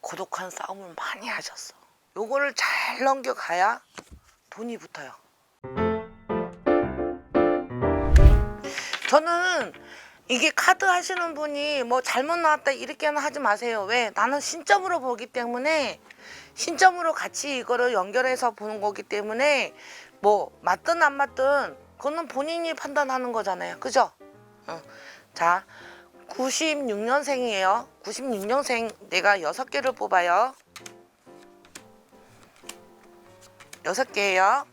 고독한 싸움을 많이 하셨어. 요거를 잘 넘겨가야 돈이 붙어요. 저는 이게 카드 하시는 분이 뭐 잘못 나왔다 이렇게는 하지 마세요. 왜? 나는 신점으로 보기 때문에 신점으로 같이 이거를 연결해서 보는 거기 때문에 뭐 맞든 안 맞든 그거는 본인이 판단하는 거잖아요. 그죠? 어. 자, 96년생이에요. 96년생 내가 여섯 개를 뽑아요. 여섯 개예요.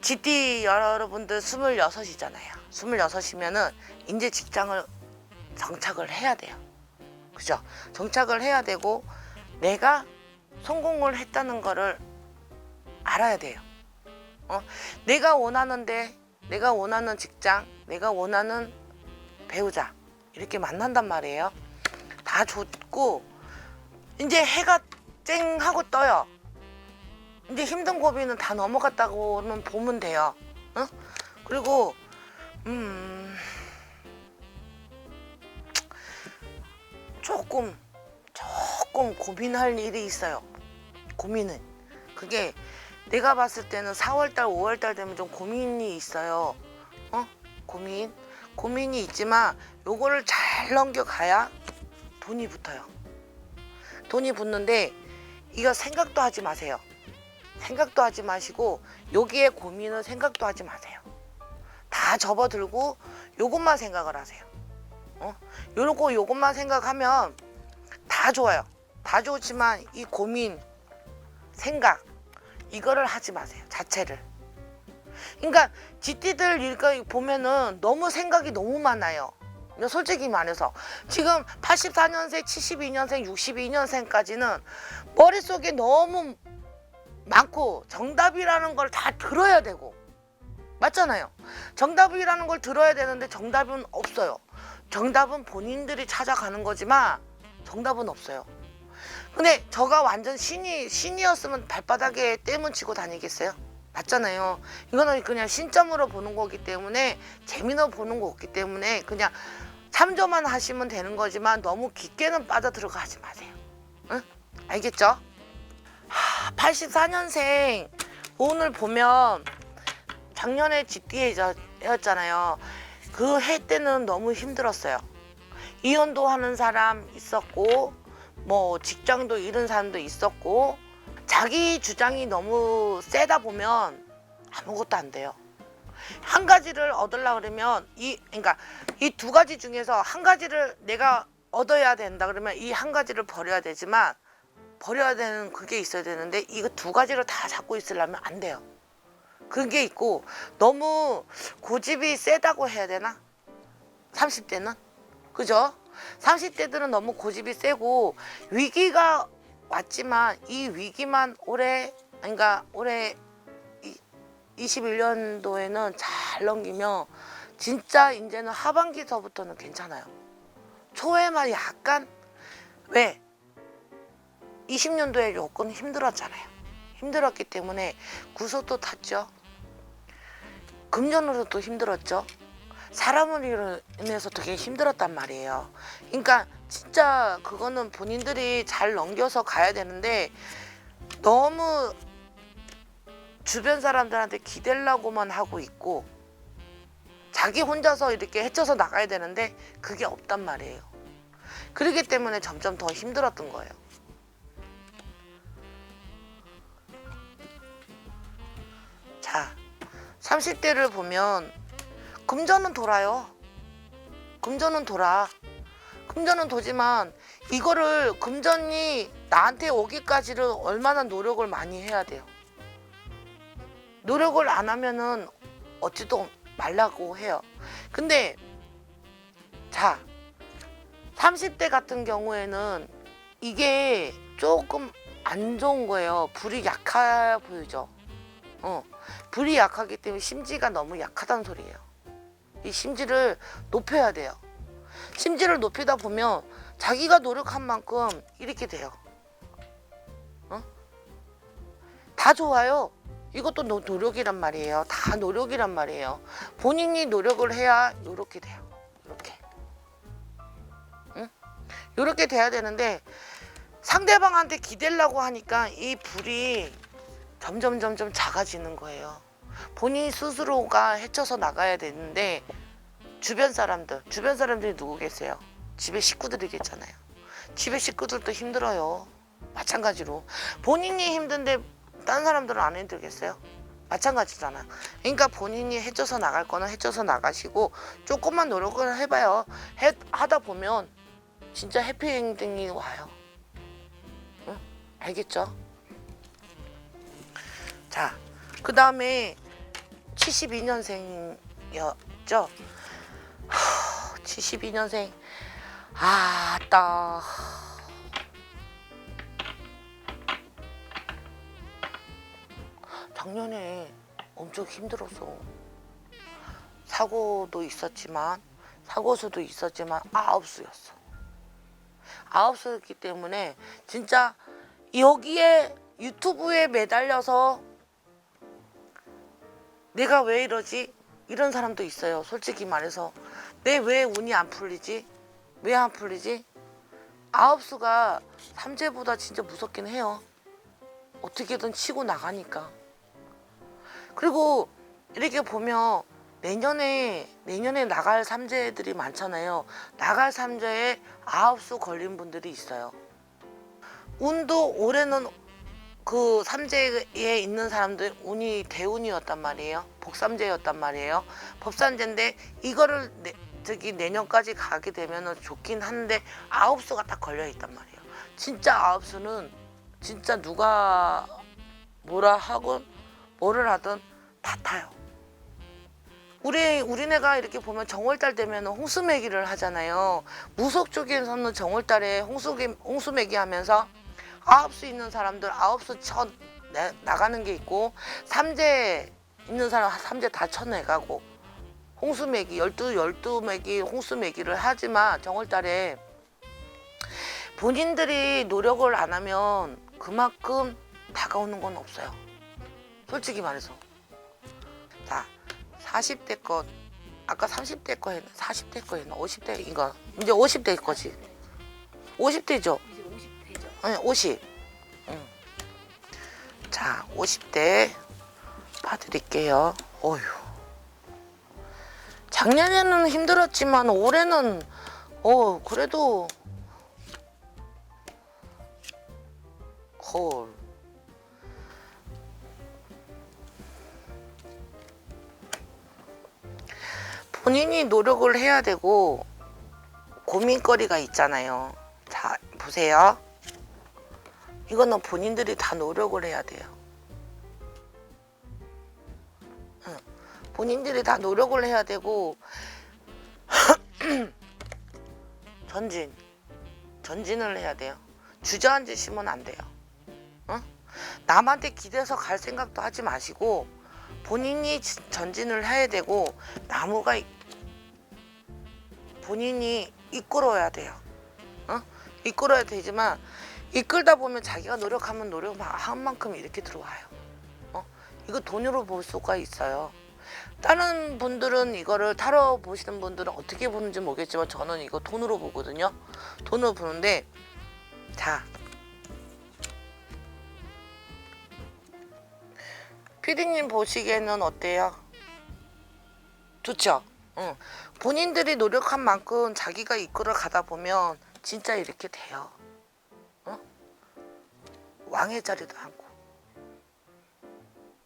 GT 여러분들 26이잖아요. 26이면은 이제 직장을 정착을 해야 돼요. 그죠? 정착을 해야 되고 내가 성공을 했다는 거를 알아야 돼요. 어? 내가 원하는데 내가 원하는 직장, 내가 원하는 배우자 이렇게 만난단 말이에요. 다 좋고 이제 해가 쨍 하고 떠요. 이제 힘든 고비는 다 넘어갔다고는 보면 돼요. 어? 그리고 음 조금 조금 고민할 일이 있어요. 고민은 그게 내가 봤을 때는 4월달, 5월달 되면 좀 고민이 있어요. 어? 고민 고민이 있지만 요거를 잘 넘겨가야 돈이 붙어요. 돈이 붙는데 이거 생각도 하지 마세요. 생각도 하지 마시고 여기에 고민은 생각도 하지 마세요. 다 접어들고 요것만 생각을 하세요. 어? 요러고 요것만 생각하면 다 좋아요. 다 좋지만 이 고민, 생각 이거를 하지 마세요. 자체를. 그러니까 GT들 보면은 너무 생각이 너무 많아요. 솔직히 말해서 지금 84년생, 72년생, 62년생까지는 머릿속에 너무 많고 정답이라는 걸 다 들어야 되고 맞잖아요. 정답이라는 걸 들어야 되는데 정답은 없어요. 정답은 본인들이 찾아가는 거지만 정답은 없어요. 근데 저가 완전 신이 신이었으면 발바닥에 떼문 치고 다니겠어요? 맞잖아요. 이거는 그냥 신점으로 보는 거기 때문에 재미로 보는 거기 때문에 그냥 참조만 하시면 되는 거지만 너무 깊게는 빠져 들어가지 마세요. 응? 알겠죠? 84년생 오늘 보면 작년에 GTA였잖아요. 그 해 때는 너무 힘들었어요. 이혼도 하는 사람 있었고 뭐 직장도 잃은 사람도 있었고 자기 주장이 너무 세다 보면 아무것도 안 돼요. 한 가지를 얻으려 그러면 이 그러니까 이 두 가지 중에서 한 가지를 내가 얻어야 된다 그러면 이 한 가지를 버려야 되지만 버려야 되는 그게 있어야 되는데 이거 두 가지를 다 잡고 있으려면 안 돼요. 그게 있고 너무 고집이 세다고 해야 되나? 30대는? 그죠? 30대들은 너무 고집이 세고 위기가 왔지만 이 위기만 올해 그러니까 올해 21년도에는 잘 넘기면 진짜 이제는 하반기서부터는 괜찮아요. 초에만 약간 왜 20년도에 조금 힘들었잖아요. 힘들었기 때문에 구속도 탔죠. 금전으로도 힘들었죠. 사람을 인해서 되게 힘들었단 말이에요. 그러니까 진짜 그거는 본인들이 잘 넘겨서 가야 되는데 너무 주변 사람들한테 기대려고만 하고 있고 자기 혼자서 이렇게 헤쳐서 나가야 되는데 그게 없단 말이에요. 그러기 때문에 점점 더 힘들었던 거예요. 자, 30대를 보면 금전은 돌아요. 금전은 돌아. 금전은 도지만 이거를 금전이 나한테 오기까지를 얼마나 노력을 많이 해야 돼요. 노력을 안 하면은 어찌도 말라고 해요. 근데 자, 30대 같은 경우에는 이게 조금 안 좋은 거예요. 불이 약해 보이죠. 어, 불이 약하기 때문에 심지가 너무 약하다는 소리예요. 이 심지를 높여야 돼요. 심지를 높이다 보면 자기가 노력한 만큼 이렇게 돼요. 어? 다 좋아요. 이것도 노, 노력이란 말이에요. 다 노력이란 말이에요. 본인이 노력을 해야 이렇게 돼요. 이렇게. 이렇게 돼야 되는데 상대방한테 기대려고 하니까 이 불이 점점 점점 작아지는 거예요. 본인 스스로가 헤쳐서 나가야 되는데 주변 사람들, 주변 사람들이 누구 계세요? 집에 식구들이겠잖아요. 집에 식구들도 힘들어요. 마찬가지로 본인이 힘든데 다른 사람들은 안 힘들겠어요? 마찬가지잖아. 그러니까 본인이 해쳐서 나갈 거는 해쳐서 나가시고 조금만 노력을 해봐요. 해, 하다 보면 진짜 해피엔딩이 와요. 응? 알겠죠? 자, 그 다음에 72년생이었죠? 72년생. 아 따. 작년에 엄청 힘들었어. 사고도 있었지만, 사고수도 있었지만, 아홉 수였어. 아홉 수였기 때문에, 진짜 여기에 유튜브에 매달려서 내가 왜 이러지? 이런 사람도 있어요. 솔직히 말해서. 내 왜 운이 안 풀리지? 왜 안 풀리지? 아홉 수가 삼재보다 진짜 무섭긴 해요. 어떻게든 치고 나가니까. 그리고 이렇게 보면 내년에 내년에 나갈 삼재들이 많잖아요. 나갈 삼재에 아홉 수 걸린 분들이 있어요. 운도 올해는 그 삼재에 있는 사람들 운이 대운이었단 말이에요. 복삼재였단 말이에요. 법삼재인데 이거를 내, 저기 내년까지 가게 되면은 좋긴 한데 아홉 수가 딱 걸려 있단 말이에요. 진짜 아홉 수는 진짜 누가 뭐라 하건 뭐를 하든 다 타요. 우리 우리네가 이렇게 보면 정월달 되면 홍수매기를 하잖아요. 무속 쪽에서는 정월달에 홍수기 홍수매기 하면서 아홉 수 있는 사람들 아홉 수쳐 나가는 게 있고 삼재 있는 사람 삼재 다 쳐내가고 홍수매기 열두 열두 매기 홍수매기를 하지만 정월달에 본인들이 노력을 안 하면 그만큼 다가오는 건 없어요. 솔직히 말해서. 자, 40대 것 아까 30대 거 했나? 40대 거 했나? 50대 이거 이제 50대 거지. 50대죠. 이제 50대죠. 아니 50. 응. 자, 50대 봐드릴게요. 어휴. 작년에는 힘들었지만 올해는 어 그래도 헐. 본인이 노력을 해야 되고 고민거리가 있잖아요. 자, 보세요. 이거는 본인들이 다 노력을 해야 돼요. 응. 본인들이 다 노력을 해야 되고 전진, 전진을 해야 돼요. 주저앉으시면 안 돼요. 응? 남한테 기대서 갈 생각도 하지 마시고 본인이 지- 전진을 해야 되고 나무가 이- 본인이 이끌어야 돼요. 어? 이끌어야 되지만 이끌다 보면 자기가 노력하면 노력한 만큼 이렇게 들어와요. 어? 이거 돈으로 볼 수가 있어요. 다른 분들은 이거를 타로 보시는 분들은 어떻게 보는지 모르겠지만 저는 이거 돈으로 보거든요. 돈으로 보는데 자 피디님 보시기에는 어때요? 좋죠? 응. 본인들이 노력한 만큼 자기가 이끌어 가다 보면 진짜 이렇게 돼요. 어? 왕의 자리도.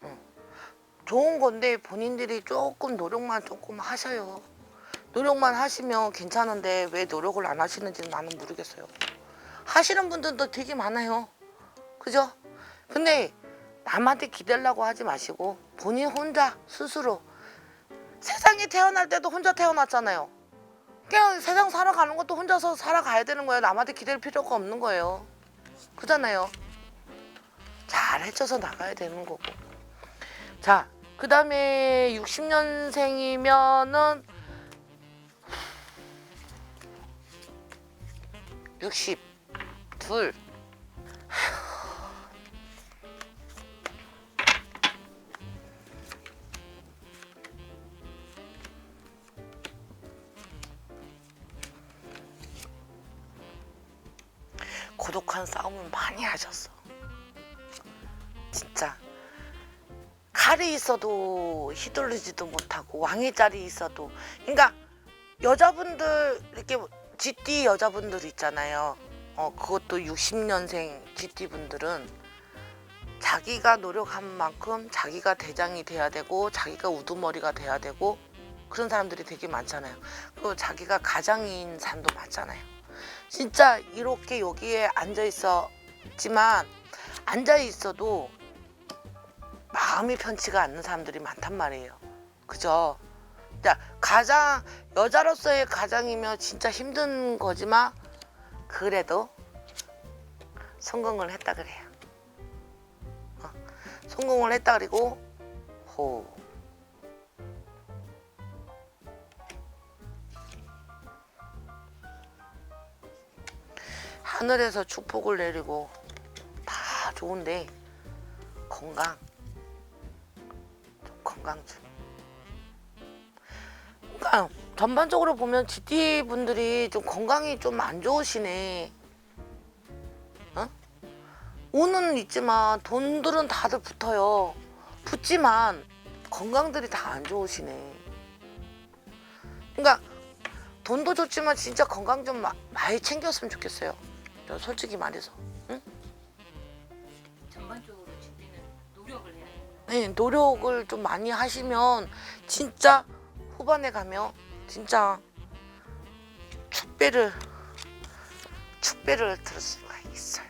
응. 좋은 건데 본인들이 조금 노력만 조금 하셔요. 노력만 하시면 괜찮은데 왜 노력을 안 하시는지는 나는 모르겠어요. 하시는 분들도 되게 많아요. 그죠? 근데 남한테 기대려고 하지 마시고 본인 혼자 스스로 세상에 태어날 때도 혼자 태어났잖아요. 그냥 세상 살아가는 것도 혼자서 살아가야 되는 거예요. 남한테 기댈 필요가 없는 거예요. 그잖아요. 잘 헤쳐서 나가야 되는 거고. 자, 그 다음에 60년생이면은 62. 고독한 싸움을 많이 하셨어. 진짜 칼이 있어도 휘둘리지도 못하고 왕의 짤이 있어도 그러니까 여자분들 이렇게 GT 여자분들 있잖아요. 어 그것도 60년생 GT 분들은 자기가 노력한 만큼 자기가 대장이 돼야 되고 자기가 우두머리가 돼야 되고 그런 사람들이 되게 많잖아요. 그리고 자기가 가장인 사람도 많잖아요. 진짜 이렇게 여기에 앉아 있었지만 앉아 있어도 마음이 편치가 않는 사람들이 많단 말이에요. 그죠? 자, 가장 여자로서의 가장이면 진짜 힘든 거지만 그래도 성공을 했다 그래요. 어, 성공을 했다 그리고 호. 하늘에서 축복을 내리고 다 좋은데 건강 강 좀. 그러니까 전반적으로 보면 GT 분들이 좀 건강이 좀 안 좋으시네. 어? 운은 있지만 돈들은 다들 붙어요. 붙지만 건강들이 다 안 좋으시네. 그러니까 돈도 좋지만 진짜 건강 좀 마- 많이 챙겼으면 좋겠어요. 저 솔직히 말해서. 전반적으로 집비는 노력을 해야 돼요. 네, 노력을 좀 많이 하시면 진짜 후반에 가면 진짜 축배를 축배를 들을 수가 있어요.